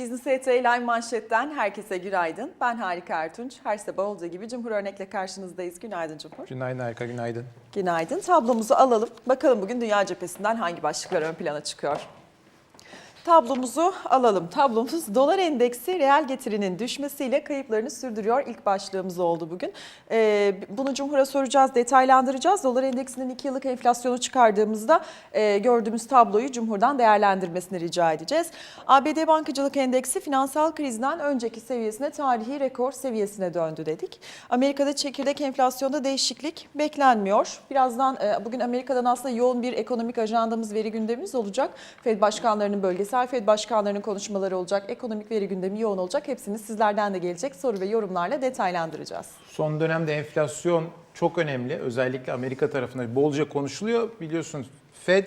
Business ET Live Manşet'ten herkese günaydın. Ben Harika Ertunç. Her sabah olduğu gibi Cumhur Örnek'le karşınızdayız. Günaydın Cumhur. Günaydın Erka, günaydın. Günaydın. Tablomuzu alalım. Bakalım bugün dünya cephesinden hangi başlıklar ön plana çıkıyor. Tablomuzu alalım. Tablomuz dolar endeksi reel getirinin düşmesiyle kayıplarını sürdürüyor. İlk başlığımız oldu bugün. Ee, bunu Cumhur'a soracağız, detaylandıracağız. Dolar endeksinin 2 yıllık enflasyonu çıkardığımızda e, gördüğümüz tabloyu Cumhur'dan değerlendirmesini rica edeceğiz. ABD Bankacılık Endeksi finansal krizden önceki seviyesine tarihi rekor seviyesine döndü dedik. Amerika'da çekirdek enflasyonda değişiklik beklenmiyor. Birazdan e, bugün Amerika'dan aslında yoğun bir ekonomik ajandamız, veri gündemimiz olacak. Fed başkanlarının bölgesel Fed başkanlarının konuşmaları olacak. Ekonomik veri gündemi yoğun olacak. Hepsini sizlerden de gelecek soru ve yorumlarla detaylandıracağız. Son dönemde enflasyon çok önemli. Özellikle Amerika tarafında bolca konuşuluyor. Biliyorsunuz Fed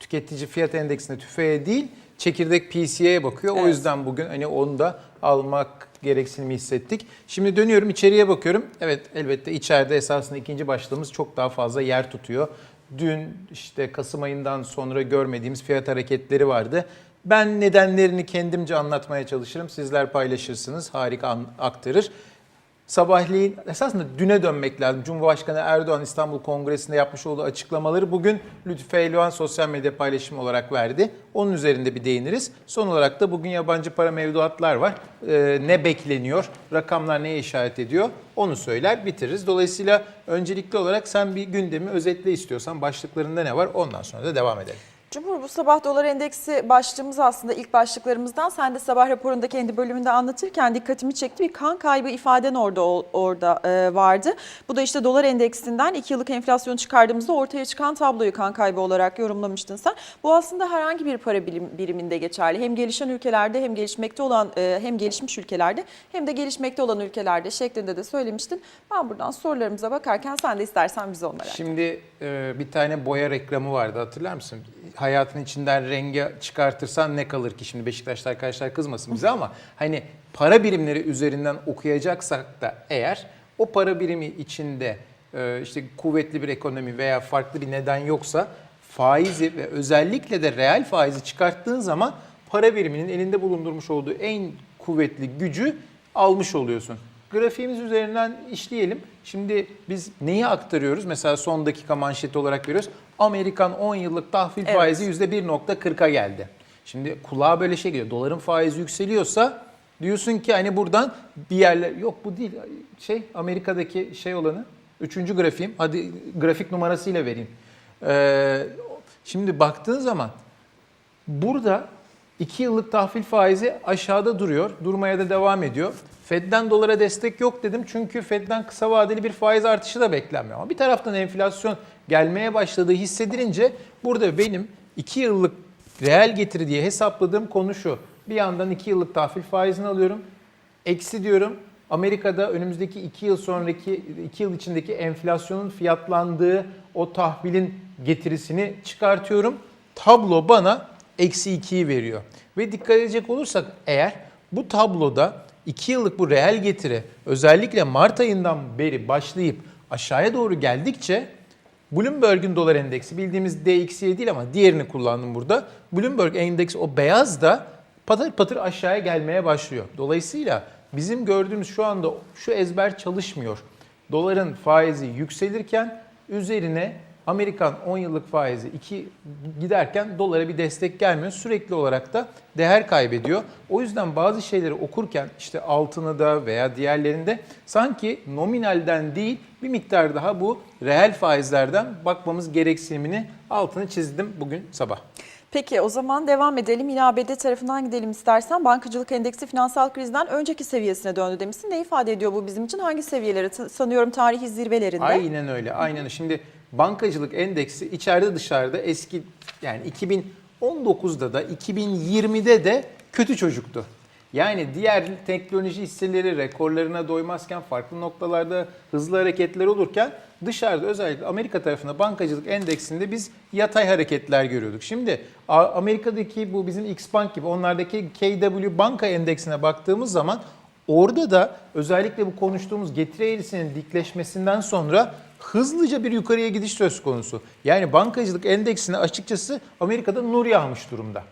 tüketici fiyat endeksine tüfeğe değil çekirdek PC'ye bakıyor. O Evet. yüzden bugün hani onu da almak gereksinimi hissettik. Şimdi dönüyorum içeriye bakıyorum. Evet elbette içeride esasında ikinci başlığımız çok daha fazla yer tutuyor. Dün işte Kasım ayından sonra görmediğimiz fiyat hareketleri vardı. Ben nedenlerini kendimce anlatmaya çalışırım. Sizler paylaşırsınız, harika aktarır. Sabahleyin esasında düne dönmek lazım. Cumhurbaşkanı Erdoğan İstanbul Kongresi'nde yapmış olduğu açıklamaları bugün Lütfü Elvan sosyal medya paylaşımı olarak verdi. Onun üzerinde bir değiniriz. Son olarak da bugün yabancı para mevduatlar var. Ee, ne bekleniyor? Rakamlar neye işaret ediyor? Onu söyler bitiririz. Dolayısıyla öncelikli olarak sen bir gündemi özetle istiyorsan başlıklarında ne var? Ondan sonra da devam edelim. Cumhur bu sabah dolar endeksi başlığımız aslında ilk başlıklarımızdan. Sen de sabah raporunda kendi bölümünde anlatırken dikkatimi çekti. Bir kan kaybı ifaden orada orada e, vardı. Bu da işte dolar endeksinden 2 yıllık enflasyonu çıkardığımızda ortaya çıkan tabloyu kan kaybı olarak yorumlamıştın sen. Bu aslında herhangi bir para birim, biriminde geçerli. Hem gelişen ülkelerde hem gelişmekte olan e, hem gelişmiş ülkelerde hem de gelişmekte olan ülkelerde şeklinde de söylemiştin. Ben buradan sorularımıza bakarken sen de istersen bize onlara. Şimdi e, bir tane boya reklamı vardı hatırlar mısın? Hayatın içinden rengi çıkartırsan ne kalır ki? Şimdi Beşiktaşlar arkadaşlar kızmasın bize ama hani para birimleri üzerinden okuyacaksak da eğer o para birimi içinde e, işte kuvvetli bir ekonomi veya farklı bir neden yoksa faizi ve özellikle de reel faizi çıkarttığın zaman para biriminin elinde bulundurmuş olduğu en kuvvetli gücü almış oluyorsun. Grafiğimiz üzerinden işleyelim. Şimdi biz neyi aktarıyoruz? Mesela son dakika manşeti olarak veriyoruz. Amerikan 10 yıllık tahvil Evet. faizi %1.40'a geldi. Şimdi kulağa böyle şey geliyor. Doların faizi yükseliyorsa diyorsun ki hani buradan bir yerler yok bu değil. Şey Amerika'daki şey olanı üçüncü grafiğim. Hadi grafik numarasıyla vereyim. Ee, şimdi baktığın zaman Burada 2 yıllık tahvil faizi aşağıda duruyor. Durmaya da devam ediyor. Fed'den dolara destek yok dedim çünkü Fed'den kısa vadeli bir faiz artışı da beklenmiyor. Ama bir taraftan enflasyon gelmeye başladığı hissedilince burada benim 2 yıllık reel getiri diye hesapladığım konu şu. Bir yandan 2 yıllık tahvil faizini alıyorum. Eksi diyorum. Amerika'da önümüzdeki 2 yıl sonraki 2 yıl içindeki enflasyonun fiyatlandığı o tahvilin getirisini çıkartıyorum. Tablo bana eksi 2'yi veriyor. Ve dikkat edecek olursak eğer bu tabloda 2 yıllık bu reel getiri özellikle Mart ayından beri başlayıp aşağıya doğru geldikçe Bloomberg'un dolar endeksi bildiğimiz DXY değil ama diğerini kullandım burada. Bloomberg endeksi o beyaz da patır patır aşağıya gelmeye başlıyor. Dolayısıyla bizim gördüğümüz şu anda şu ezber çalışmıyor. Doların faizi yükselirken üzerine Amerikan 10 yıllık faizi 2 giderken dolara bir destek gelmiyor. Sürekli olarak da değer kaybediyor. O yüzden bazı şeyleri okurken işte altını da veya diğerlerinde sanki nominalden değil bir miktar daha bu reel faizlerden bakmamız gereksinimini altını çizdim bugün sabah. Peki o zaman devam edelim. Yine ABD tarafından gidelim istersen. Bankacılık endeksi finansal krizden önceki seviyesine döndü demişsin. Ne ifade ediyor bu bizim için? Hangi seviyeleri? Sanıyorum tarihi zirvelerinde. Aynen öyle. Aynen öyle. Şimdi bankacılık endeksi içeride dışarıda eski yani 2019'da da 2020'de de kötü çocuktu. Yani diğer teknoloji hisseleri rekorlarına doymazken farklı noktalarda hızlı hareketler olurken dışarıda özellikle Amerika tarafında bankacılık endeksinde biz yatay hareketler görüyorduk. Şimdi Amerika'daki bu bizim X Bank gibi onlardaki KW banka endeksine baktığımız zaman Orada da özellikle bu konuştuğumuz getiri eğrisinin dikleşmesinden sonra hızlıca bir yukarıya gidiş söz konusu. Yani bankacılık endeksine açıkçası Amerika'da nur yağmış durumda.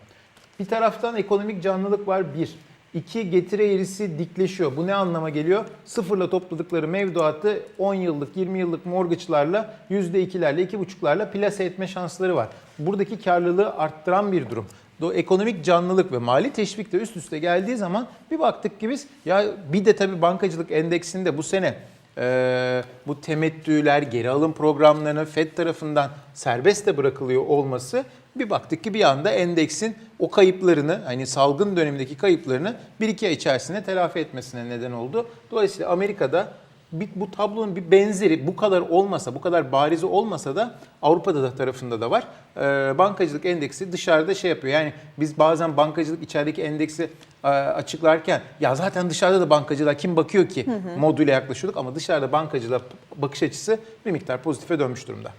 Bir taraftan ekonomik canlılık var bir. İki getiri eğrisi dikleşiyor. Bu ne anlama geliyor? Sıfırla topladıkları mevduatı 10 yıllık 20 yıllık mortgage'larla %2'lerle 2,5'larla plase etme şansları var. Buradaki karlılığı arttıran bir durum. Do ekonomik canlılık ve mali teşvik de üst üste geldiği zaman bir baktık ki biz ya bir de tabii bankacılık endeksinde bu sene ee, bu temettüler, geri alım programlarının FED tarafından serbest de bırakılıyor olması bir baktık ki bir anda endeksin o kayıplarını hani salgın dönemindeki kayıplarını bir iki ay içerisinde telafi etmesine neden oldu. Dolayısıyla Amerika'da bir, bu tablonun bir benzeri bu kadar olmasa, bu kadar bariz olmasa da Avrupa'da da tarafında da var. Ee, bankacılık endeksi dışarıda şey yapıyor. Yani biz bazen bankacılık içerideki endeksi e, açıklarken ya zaten dışarıda da bankacılığa kim bakıyor ki modüle yaklaşıyorduk ama dışarıda bankacılığa bakış açısı bir miktar pozitife dönmüş durumda.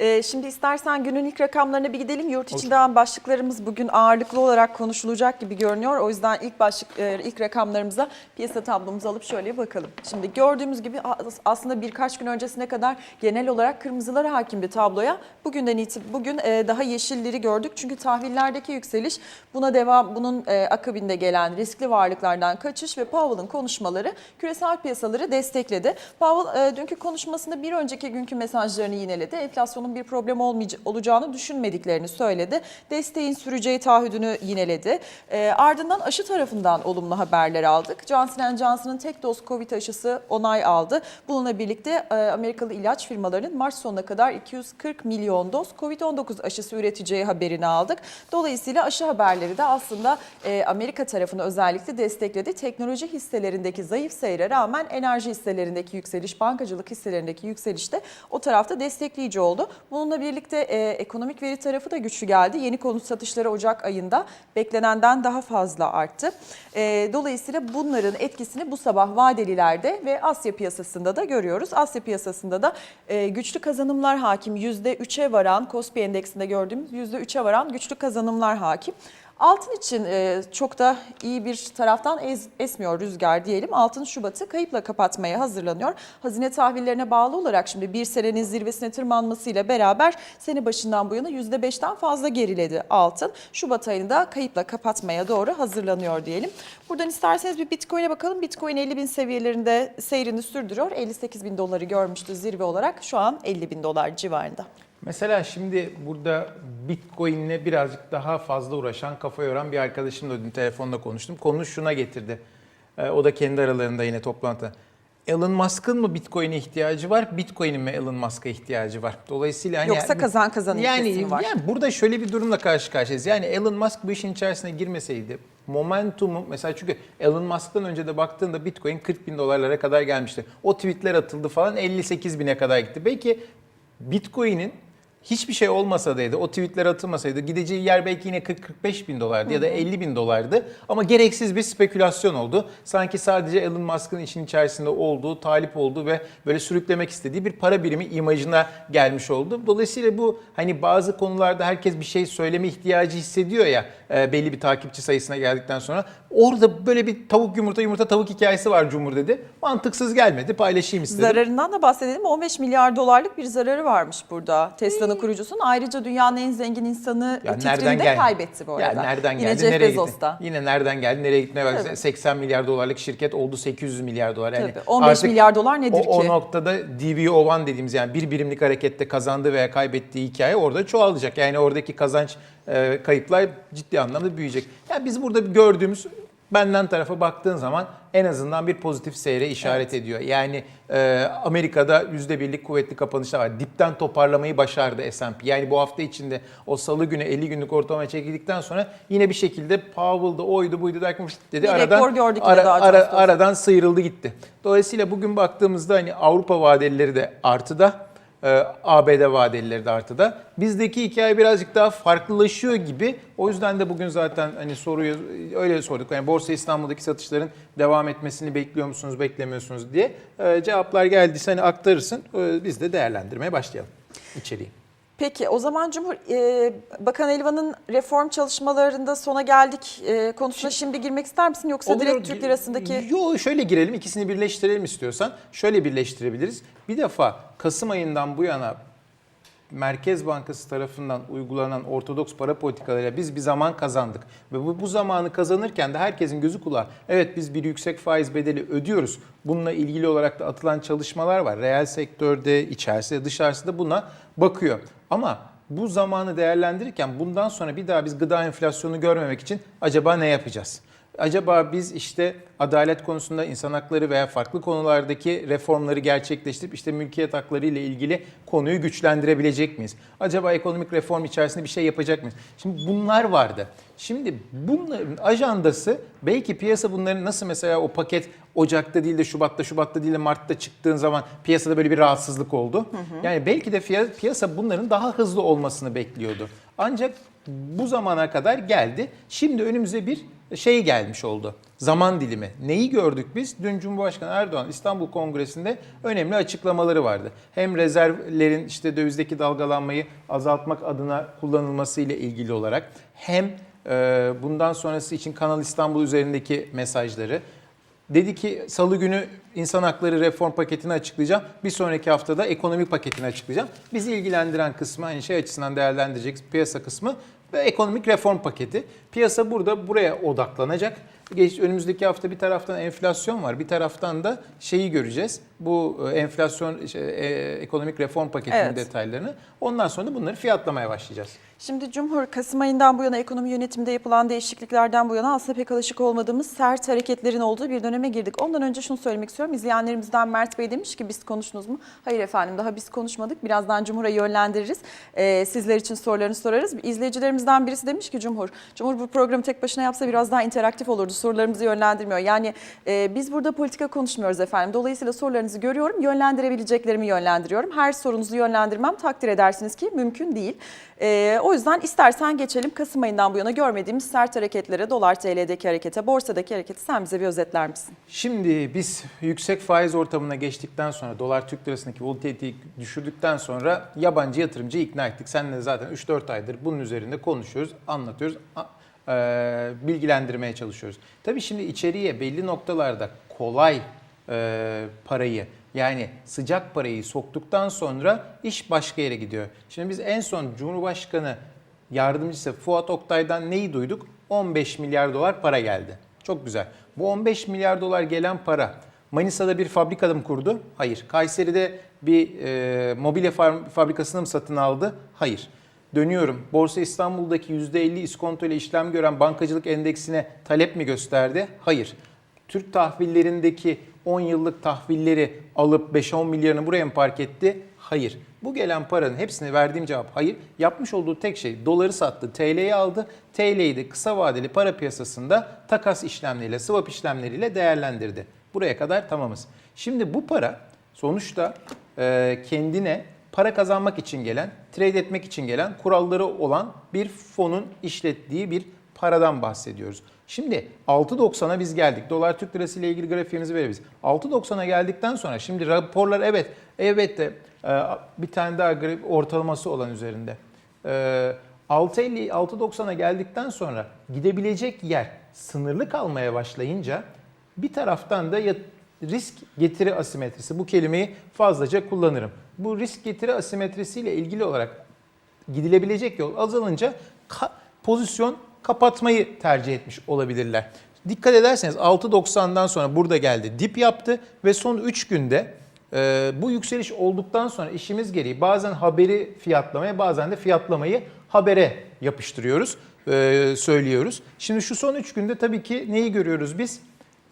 Ee, şimdi istersen günün ilk rakamlarına bir gidelim. Yurt içinden başlıklarımız bugün ağırlıklı olarak konuşulacak gibi görünüyor. O yüzden ilk başlık e, ilk rakamlarımıza piyasa tablomuzu alıp şöyle bakalım. Şimdi gördüğümüz gibi as- aslında birkaç gün öncesine kadar genel olarak kırmızılar hakimdi tabloya. Bugünden itibaren bugün e, daha yeşilleri gördük. Çünkü tahvillerdeki yükseliş buna devam bunun e, akabinde gelen riskli varlıklardan kaçış ve Powell'ın konuşmaları küresel piyasaları destekledi. Powell dünkü konuşmasında bir önceki günkü mesajlarını yineledi. Enflasyonun bir problem olacağını düşünmediklerini söyledi. Desteğin süreceği taahhüdünü yineledi. E, ardından aşı tarafından olumlu haberler aldık. Johnson Johnson'ın tek doz Covid aşısı onay aldı. Bununla birlikte e, Amerikalı ilaç firmalarının Mart sonuna kadar 240 milyon doz Covid-19 aşısı üreteceği haberini aldık. Dolayısıyla aşı haberleri de aslında e, Amerika tarafını özellikle destekledi. Teknoloji hisselerindeki zayıf seyre rağmen enerji hisselerindeki yükseliş, bankacılık hisselerindeki yükseliş de o tarafta destekleyici oldu. Bununla birlikte e, ekonomik veri tarafı da güçlü geldi. Yeni konut satışları Ocak ayında beklenenden daha fazla arttı. E, dolayısıyla bunların etkisini bu sabah vadelilerde ve Asya piyasasında da görüyoruz. Asya piyasasında da e, güçlü kazanımlar hakim. %3'e varan, Kospi endeksinde gördüğümüz %3'e varan güçlü kazanımlar hakim. Altın için e, çok da iyi bir taraftan esmiyor rüzgar diyelim. Altın Şubat'ı kayıpla kapatmaya hazırlanıyor. Hazine tahvillerine bağlı olarak şimdi bir senenin zirvesine tırmanmasıyla beraber sene başından bu yana %5'ten fazla geriledi altın. Şubat ayında kayıpla kapatmaya doğru hazırlanıyor diyelim. Buradan isterseniz bir Bitcoin'e bakalım. Bitcoin 50 bin seviyelerinde seyrini sürdürüyor. 58 bin doları görmüştü zirve olarak. Şu an 50 bin dolar civarında. Mesela şimdi burada Bitcoin'le birazcık daha fazla uğraşan, kafa yoran bir arkadaşımla dün telefonda konuştum. Konu şuna getirdi. Ee, o da kendi aralarında yine toplantıda. Elon Musk'ın mı Bitcoin'e ihtiyacı var, Bitcoin'in mi Elon Musk'a ihtiyacı var? Dolayısıyla hani Yoksa kazan kazan yani, var? Yani burada şöyle bir durumla karşı karşıyayız. Yani Elon Musk bu işin içerisine girmeseydi momentumu mesela çünkü Elon Musk'tan önce de baktığında Bitcoin 40 bin dolarlara kadar gelmişti. O tweetler atıldı falan 58 bine kadar gitti. Belki Bitcoin'in hiçbir şey olmasaydı, o tweetler atılmasaydı gideceği yer belki yine 40-45 bin dolardı ya da 50 bin dolardı. Ama gereksiz bir spekülasyon oldu. Sanki sadece Elon Musk'ın işin içerisinde olduğu, talip olduğu ve böyle sürüklemek istediği bir para birimi imajına gelmiş oldu. Dolayısıyla bu hani bazı konularda herkes bir şey söyleme ihtiyacı hissediyor ya e, belli bir takipçi sayısına geldikten sonra. Orada böyle bir tavuk yumurta yumurta tavuk hikayesi var Cumhur dedi. Mantıksız gelmedi paylaşayım istedim. Zararından da bahsedelim. 15 milyar dolarlık bir zararı varmış burada Tesla'nın kurucusunun. Ayrıca dünyanın en zengin insanı Ya titrini de geldi? kaybetti bu Ya arada. nereden Yine geldi? Jeff nereye Bezos'ta. gitti? Yine nereden geldi? Nereye gitmeye bak. Tabii. 80 milyar dolarlık şirket oldu 800 milyar dolar. Yani Tabii. 15 artık milyar dolar nedir o, ki? O noktada DVO1 dediğimiz yani bir birimlik harekette kazandığı veya kaybettiği hikaye orada çoğalacak. Yani oradaki kazanç e, kayıplar ciddi anlamda büyüyecek. Yani biz burada gördüğümüz benden tarafa baktığın zaman en azından bir pozitif seyre işaret ediyor. Yani e, Amerika'da %1'lik kuvvetli kapanışlar var. Dipten toparlamayı başardı S&P. Yani bu hafta içinde o salı günü 50 günlük ortalama çekildikten sonra yine bir şekilde Powell'da oydu buydu derken dedi Bir aradan, ara- daha ara- aradan sıyrıldı gitti. Dolayısıyla bugün baktığımızda hani Avrupa vadelileri de artıda. E, ABD vadelileri de artıda. Bizdeki hikaye birazcık daha farklılaşıyor gibi. O yüzden de bugün zaten hani soruyu öyle sorduk. Yani Borsa İstanbul'daki satışların devam etmesini bekliyor musunuz, beklemiyorsunuz diye. E, cevaplar geldiyse hani aktarırsın. E, biz de değerlendirmeye başlayalım içeriği. Peki o zaman Cumhur e, Bakan Elvan'ın reform çalışmalarında sona geldik e, konusuna şimdi girmek ister misin yoksa Olur. direkt Türk lirasındaki Yo şöyle girelim ikisini birleştirelim istiyorsan. Şöyle birleştirebiliriz. Bir defa Kasım ayından bu yana Merkez Bankası tarafından uygulanan ortodoks para politikalarıyla biz bir zaman kazandık. Ve bu, bu zamanı kazanırken de herkesin gözü kulağı evet biz bir yüksek faiz bedeli ödüyoruz. Bununla ilgili olarak da atılan çalışmalar var. Reel sektörde, içerisi de dışarısı da buna bakıyor. Ama bu zamanı değerlendirirken bundan sonra bir daha biz gıda enflasyonu görmemek için acaba ne yapacağız? Acaba biz işte adalet konusunda insan hakları veya farklı konulardaki reformları gerçekleştirip işte mülkiyet hakları ile ilgili konuyu güçlendirebilecek miyiz? Acaba ekonomik reform içerisinde bir şey yapacak mıyız? Şimdi bunlar vardı. Şimdi bunların ajandası belki piyasa bunların nasıl mesela o paket Ocak'ta değil de Şubat'ta, Şubat'ta değil de Mart'ta çıktığın zaman piyasada böyle bir rahatsızlık oldu. Yani belki de piyasa bunların daha hızlı olmasını bekliyordu. Ancak bu zamana kadar geldi. Şimdi önümüze bir şey gelmiş oldu. Zaman dilimi. Neyi gördük biz? Dün Cumhurbaşkanı Erdoğan İstanbul Kongresi'nde önemli açıklamaları vardı. Hem rezervlerin işte dövizdeki dalgalanmayı azaltmak adına kullanılması ile ilgili olarak hem e, bundan sonrası için Kanal İstanbul üzerindeki mesajları Dedi ki salı günü insan hakları reform paketini açıklayacağım. Bir sonraki haftada ekonomi paketini açıklayacağım. Bizi ilgilendiren kısmı hani şey açısından değerlendirecek piyasa kısmı ve ekonomik reform paketi. Piyasa burada buraya odaklanacak. Geç, önümüzdeki hafta bir taraftan enflasyon var, bir taraftan da şeyi göreceğiz. Bu e, enflasyon, şey, e, ekonomik reform paketinin Evet. detaylarını. Ondan sonra da bunları fiyatlamaya başlayacağız. Şimdi Cumhur Kasım ayından bu yana ekonomi yönetiminde yapılan değişikliklerden bu yana aslında pek alışık olmadığımız sert hareketlerin olduğu bir döneme girdik. Ondan önce şunu söylemek istiyorum. İzleyenlerimizden Mert Bey demiş ki biz konuştunuz mu? Hayır efendim daha biz konuşmadık. Birazdan Cumhur'a yönlendiririz. Ee, sizler için sorularını sorarız. İzleyicilerimizden birisi demiş ki Cumhur, Cumhur bu programı tek başına yapsa biraz daha interaktif olurdu. Sorularımızı yönlendirmiyor. Yani e, biz burada politika konuşmuyoruz efendim. Dolayısıyla sorularınızı görüyorum. Yönlendirebileceklerimi yönlendiriyorum. Her sorunuzu yönlendirmem takdir edersiniz ki mümkün değil. Ee, o yüzden istersen geçelim Kasım ayından bu yana görmediğimiz sert hareketlere, dolar TL'deki harekete, borsadaki hareketi sen bize bir özetler misin? Şimdi biz yüksek faiz ortamına geçtikten sonra dolar Türk lirasındaki volatiliteyi düşürdükten sonra yabancı yatırımcıyı ikna ettik. Seninle zaten 3-4 aydır bunun üzerinde konuşuyoruz, anlatıyoruz, e, bilgilendirmeye çalışıyoruz. Tabii şimdi içeriye belli noktalarda kolay e, parayı yani sıcak parayı soktuktan sonra iş başka yere gidiyor. Şimdi biz en son Cumhurbaşkanı yardımcısı Fuat Oktay'dan neyi duyduk? 15 milyar dolar para geldi. Çok güzel. Bu 15 milyar dolar gelen para Manisa'da bir fabrikada mı kurdu? Hayır. Kayseri'de bir e, mobilya fabrikasını mı satın aldı? Hayır. Dönüyorum. Borsa İstanbul'daki %50 iskonto ile işlem gören bankacılık endeksine talep mi gösterdi? Hayır. Türk tahvillerindeki 10 yıllık tahvilleri alıp 5-10 milyarını buraya mı park etti? Hayır. Bu gelen paranın hepsine verdiğim cevap hayır. Yapmış olduğu tek şey doları sattı, TL'yi aldı. TL'yi de kısa vadeli para piyasasında takas işlemleriyle, swap işlemleriyle değerlendirdi. Buraya kadar tamamız. Şimdi bu para sonuçta kendine para kazanmak için gelen, trade etmek için gelen kuralları olan bir fonun işlettiği bir paradan bahsediyoruz. Şimdi 6.90'a biz geldik. Dolar Türk Lirası ile ilgili grafiğimizi veririz. 6.90'a geldikten sonra şimdi raporlar evet elbette e, bir tane daha ortalaması olan üzerinde. E, 6.50 6.90'a geldikten sonra gidebilecek yer sınırlı kalmaya başlayınca bir taraftan da risk getiri asimetrisi bu kelimeyi fazlaca kullanırım. Bu risk getiri asimetrisiyle ilgili olarak gidilebilecek yol azalınca ka- pozisyon kapatmayı tercih etmiş olabilirler. Dikkat ederseniz 6.90'dan sonra burada geldi dip yaptı ve son 3 günde e, bu yükseliş olduktan sonra işimiz gereği bazen haberi fiyatlamaya bazen de fiyatlamayı habere yapıştırıyoruz, e, söylüyoruz. Şimdi şu son 3 günde tabii ki neyi görüyoruz biz?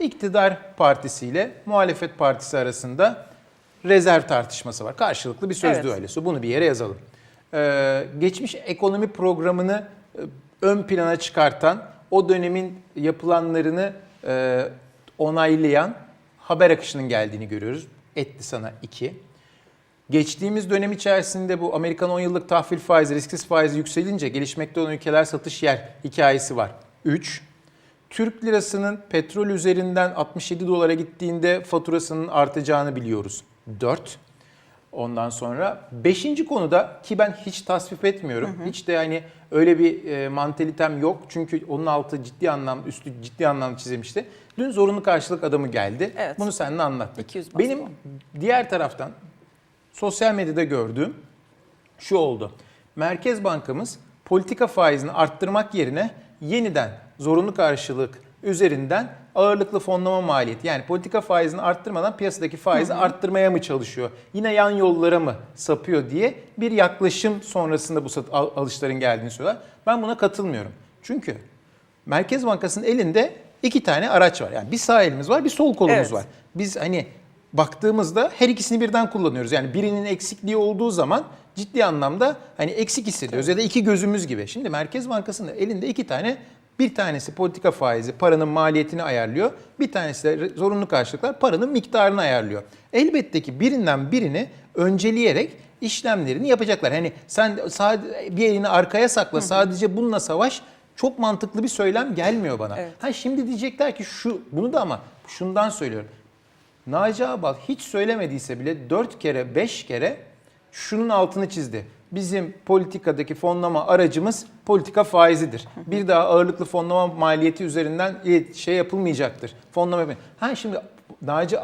İktidar partisiyle muhalefet partisi arasında rezerv tartışması var. Karşılıklı bir söz Evet. düellosu. Bunu bir yere yazalım. Ee, geçmiş ekonomi programını e, ön plana çıkartan, o dönemin yapılanlarını e, onaylayan haber akışının geldiğini görüyoruz. Etti sana 2. Geçtiğimiz dönem içerisinde bu Amerikan 10 yıllık tahvil faizi, risksiz faizi yükselince gelişmekte olan ülkeler satış yer hikayesi var. 3. Türk lirasının petrol üzerinden 67 dolara gittiğinde faturasının artacağını biliyoruz. 4. Ondan sonra beşinci konuda ki ben hiç tasvip etmiyorum. Hiç de yani öyle bir e, mantalitem yok. Çünkü onun altı ciddi anlam, üstü ciddi anlamda çizilmişti. Dün zorunlu karşılık adamı geldi. Evet. Bunu seninle anlattık. 200 bas Benim diğer taraftan sosyal medyada gördüğüm şu oldu. Merkez Bankamız politika faizini arttırmak yerine yeniden zorunlu karşılık üzerinden ağırlıklı fonlama maliyeti yani politika faizini arttırmadan piyasadaki faizi arttırmaya mı çalışıyor? Yine yan yollara mı sapıyor diye bir yaklaşım sonrasında bu alışların geldiğini söylüyorlar. Ben buna katılmıyorum. Çünkü Merkez Bankası'nın elinde iki tane araç var. Yani bir sağ elimiz var, bir sol kolumuz Evet. var. Biz hani baktığımızda her ikisini birden kullanıyoruz. Yani birinin eksikliği olduğu zaman ciddi anlamda hani eksik hissediyoruz ya da iki gözümüz gibi. Şimdi Merkez Bankası'nın elinde iki tane bir tanesi politika faizi, paranın maliyetini ayarlıyor. Bir tanesi de zorunlu karşılıklar paranın miktarını ayarlıyor. Elbette ki birinden birini önceleyerek işlemlerini yapacaklar. Hani sen sadece bir elini arkaya sakla sadece bununla savaş çok mantıklı bir söylem gelmiyor bana. Evet. Ha şimdi diyecekler ki şu bunu da ama şundan söylüyorum. Naci Ağbal hiç söylemediyse bile 4 kere 5 kere şunun altını çizdi. Bizim politikadaki fonlama aracımız politika faizidir. Bir daha ağırlıklı fonlama maliyeti üzerinden şey yapılmayacaktır. Fonlama. Ha şimdi Naci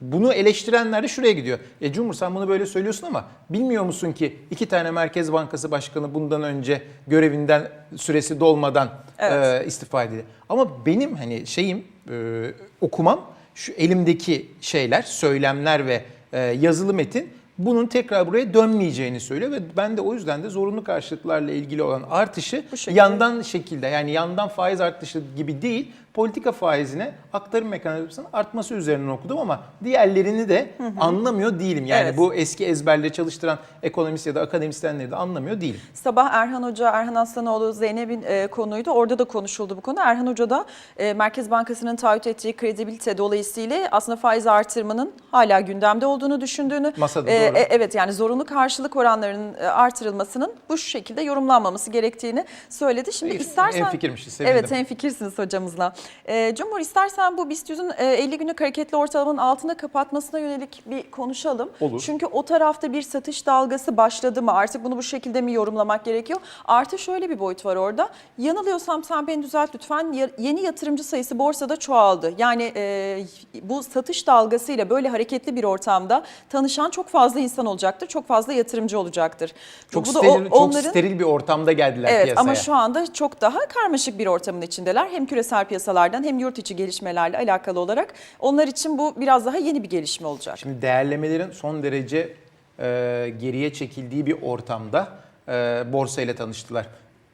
bunu eleştirenler de şuraya gidiyor. E Cumhur sen bunu böyle söylüyorsun ama bilmiyor musun ki iki tane Merkez Bankası Başkanı bundan önce görevinden süresi dolmadan Evet. e, istifa edildi. Ama benim hani şeyim e, okumam şu elimdeki şeyler, söylemler ve e, yazılı metin bunun tekrar buraya dönmeyeceğini söylüyor ve ben de o yüzden de zorunlu karşılıklarla ilgili olan artışı şekilde. yandan şekilde yani yandan faiz artışı gibi değil politika faizine aktarım mekanizmasının artması üzerinden okudum ama diğerlerini de anlamıyor değilim. Yani Evet. bu eski ezberle çalıştıran ekonomist ya da akademisyenleri de anlamıyor değilim. Sabah Erhan Hoca, Erhan Aslanoğlu, Zeynep'in e, konuydu. Orada da konuşuldu bu konu. Erhan Hoca da e, Merkez Bankası'nın taahhüt ettiği kredibilite dolayısıyla aslında faiz artırmanın hala gündemde olduğunu düşündüğünü. Masada, doğru. e, evet yani zorunlu karşılık oranlarının e, artırılmasının bu şekilde yorumlanmaması gerektiğini söyledi. Şimdi İyi, istersen... hemfikirmişiz, sevindim. Evet hemfikirsiniz hocamızla. E, Cumhur istersen bu BIST 100'ün e, 50 günlük hareketli ortalamanın altında kapatmasına yönelik bir konuşalım. Olur. Çünkü o tarafta bir satış dalgası başladı mı? Artık bunu bu şekilde mi yorumlamak gerekiyor? Artı şöyle bir boyut var orada. Yanılıyorsam sen beni düzelt lütfen. Ya- Yeni yatırımcı sayısı borsada çoğaldı. Yani e, bu satış dalgasıyla böyle hareketli bir ortamda tanışan çok fazla insan olacaktır. Çok fazla yatırımcı olacaktır. Çok, Bu da steril, o- çok steril bir ortamda geldiler Evet piyasaya. ama şu anda çok daha karmaşık bir ortamın içindeler. Hem küresel piyasalardan hem yurt içi gelişmelerle alakalı olarak. Onlar için bu biraz daha yeni bir gelişme olacak. Şimdi değerlemelerin son derece e, geriye çekildiği bir ortamda e, borsayla tanıştılar.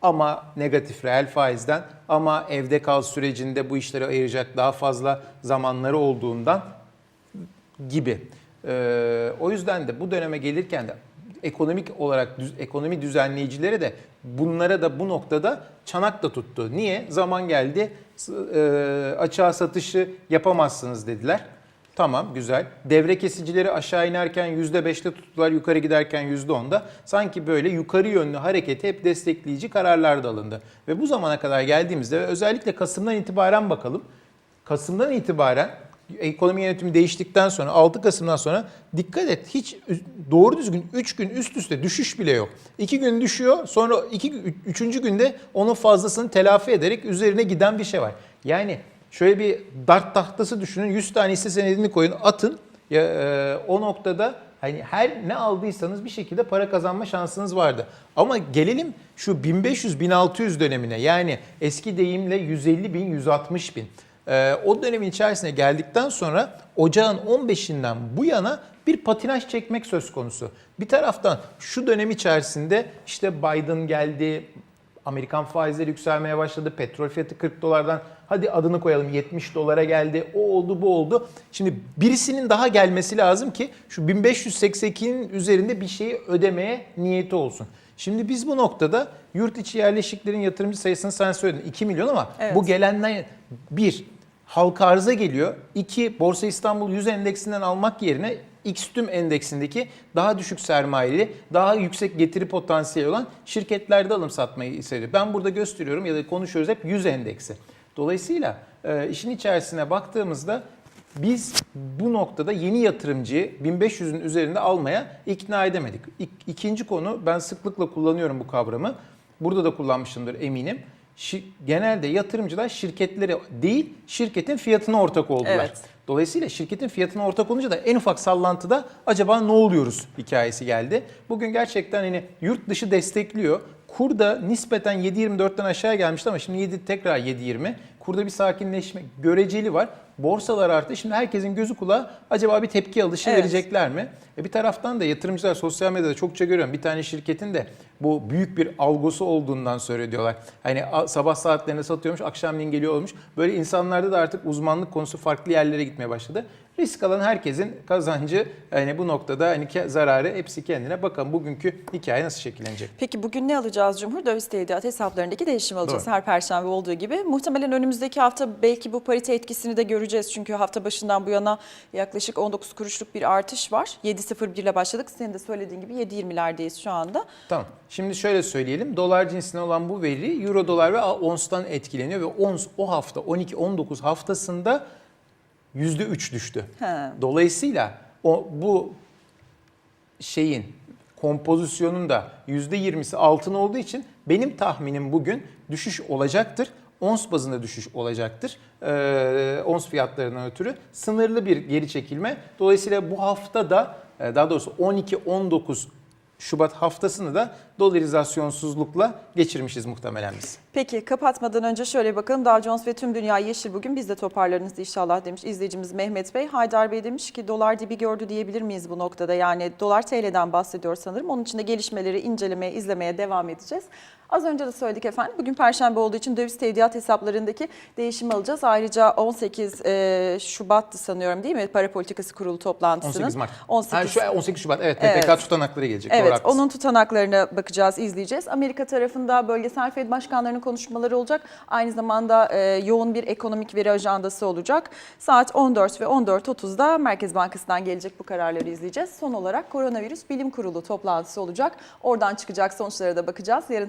Ama negatif reel faizden ama evde kal sürecinde bu işleri ayıracak daha fazla zamanları olduğundan gibi. E, o yüzden de bu döneme gelirken de ekonomik olarak düz- ekonomi düzenleyicileri de bunlara da bu noktada çanak da tuttu. Niye? Zaman geldi e, açığa satışı yapamazsınız dediler. Tamam güzel. Devre kesicileri aşağı inerken %5'te tuttular, yukarı giderken %10'da. Sanki böyle yukarı yönlü hareketi hep destekleyici kararlar da alındı. Ve bu zamana kadar geldiğimizde özellikle Kasım'dan itibaren bakalım. Kasım'dan itibaren ekonomi yönetimi değiştikten sonra 6 Kasım'dan sonra dikkat et hiç doğru düzgün 3 gün üst üste düşüş bile yok. 2 gün düşüyor sonra 2 3. günde onun fazlasını telafi ederek üzerine giden bir şey var. Yani şöyle bir dart tahtası düşünün 100 tane hisse senedini koyun atın ya, e, o noktada hani her ne aldıysanız bir şekilde para kazanma şansınız vardı. Ama gelelim şu 1500-1600 dönemine yani eski deyimle 150 bin 160 bin. Ee, o dönemin içerisine geldikten sonra ocağın 15'inden bu yana bir patinaj çekmek söz konusu. Bir taraftan şu dönem içerisinde işte Biden geldi, Amerikan faizleri yükselmeye başladı, petrol fiyatı 40 dolardan hadi adını koyalım 70 dolara geldi, o oldu bu oldu. Şimdi birisinin daha gelmesi lazım ki şu 1582'nin üzerinde bir şeyi ödemeye niyeti olsun. Şimdi biz bu noktada yurt içi yerleşiklerin yatırımcı sayısını sen söyledin 2 milyon ama Evet. bu gelenler bir halka arıza geliyor. İki Borsa İstanbul 100 endeksinden almak yerine Xtüm endeksindeki daha düşük sermayeli, daha yüksek getiri potansiyeli olan şirketlerde alım satmayı istedi. Ben burada gösteriyorum ya da konuşuyoruz hep 100 endeksi. Dolayısıyla e, işin içerisine baktığımızda biz bu noktada yeni yatırımcıyı 1500'ün üzerinde almaya ikna edemedik. İk, ikinci konu ben sıklıkla kullanıyorum bu kavramı. Burada da kullanmışımdır eminim. Şi- genelde yatırımcılar şirketlere değil şirketin fiyatına ortak oldular. Evet. Dolayısıyla şirketin fiyatına ortak olunca da en ufak sallantıda acaba ne oluyoruz hikayesi geldi. Bugün gerçekten hani yurt dışı destekliyor. Kur da nispeten 7.24'ten aşağıya gelmişti ama şimdi 7 tekrar 7.20. Kurda bir sakinleşme göreceli var. Borsalar arttı. Şimdi herkesin gözü kulağı acaba bir tepki alışı Evet. verecekler mi? E bir taraftan da yatırımcılar sosyal medyada çokça görüyorum. Bir tane şirketin de bu büyük bir algosu olduğundan söylüyorlar. Hani sabah saatlerinde satıyormuş, akşamleyin geliyor olmuş. Böyle insanlarda da artık uzmanlık konusu farklı yerlere gitmeye başladı. Risk alan herkesin kazancı hani bu noktada hani zararı hepsi kendine. Bakalım bugünkü hikaye nasıl şekillenecek? Peki bugün ne alacağız Cumhur? Döviz tevdiat hesaplarındaki değişim alacağız Doğru. her perşembe olduğu gibi. Muhtemelen önümüzdeki hafta belki bu parite etkisini de göreceğiz. Çünkü hafta başından bu yana yaklaşık 19 kuruşluk bir artış var. 7.01 ile başladık. Senin de söylediğin gibi 7.20'lerdeyiz şu anda. Tamam. Şimdi şöyle söyleyelim. Dolar cinsine olan bu veri euro dolar ve onstan etkileniyor ve ons o hafta 12-19 haftasında %3 düştü. He. Dolayısıyla o bu şeyin kompozisyonun da %20'si altın olduğu için benim tahminim bugün düşüş olacaktır. Ons bazında düşüş olacaktır. Ee, ons fiyatlarından ötürü sınırlı bir geri çekilme. Dolayısıyla bu hafta da e, daha doğrusu 12-19 Şubat haftasını da dolarizasyonsuzlukla geçirmişiz muhtemelen biz. Peki kapatmadan önce şöyle bakalım. Dow Jones ve tüm dünya yeşil bugün. Biz de toparlarınız inşallah demiş izleyicimiz Mehmet Bey. Haydar Bey demiş ki dolar dibi gördü diyebilir miyiz bu noktada? Yani dolar TL'den bahsediyor sanırım. Onun için de gelişmeleri incelemeye, izlemeye devam edeceğiz. Az önce de söyledik efendim. Bugün Perşembe olduğu için döviz tevdiat hesaplarındaki değişimi alacağız. Ayrıca 18 e, Şubat'tı sanıyorum değil mi? Para Politikası Kurulu toplantısının. 18 Mart. 18 Ha, şu 18 Şubat evet PPK Evet. tutanakları gelecek. Doğru, Evet, haklısın. onun tutanaklarına bakacağız, izleyeceğiz. Amerika tarafında bölgesel Fed başkanlarının konuşmaları olacak. Aynı zamanda e, yoğun bir ekonomik veri ajandası olacak. Saat 14 ve 14.30'da Merkez Bankası'ndan gelecek bu kararları izleyeceğiz. Son olarak Koronavirüs Bilim Kurulu toplantısı olacak. Oradan çıkacak sonuçlara da bakacağız. Yarın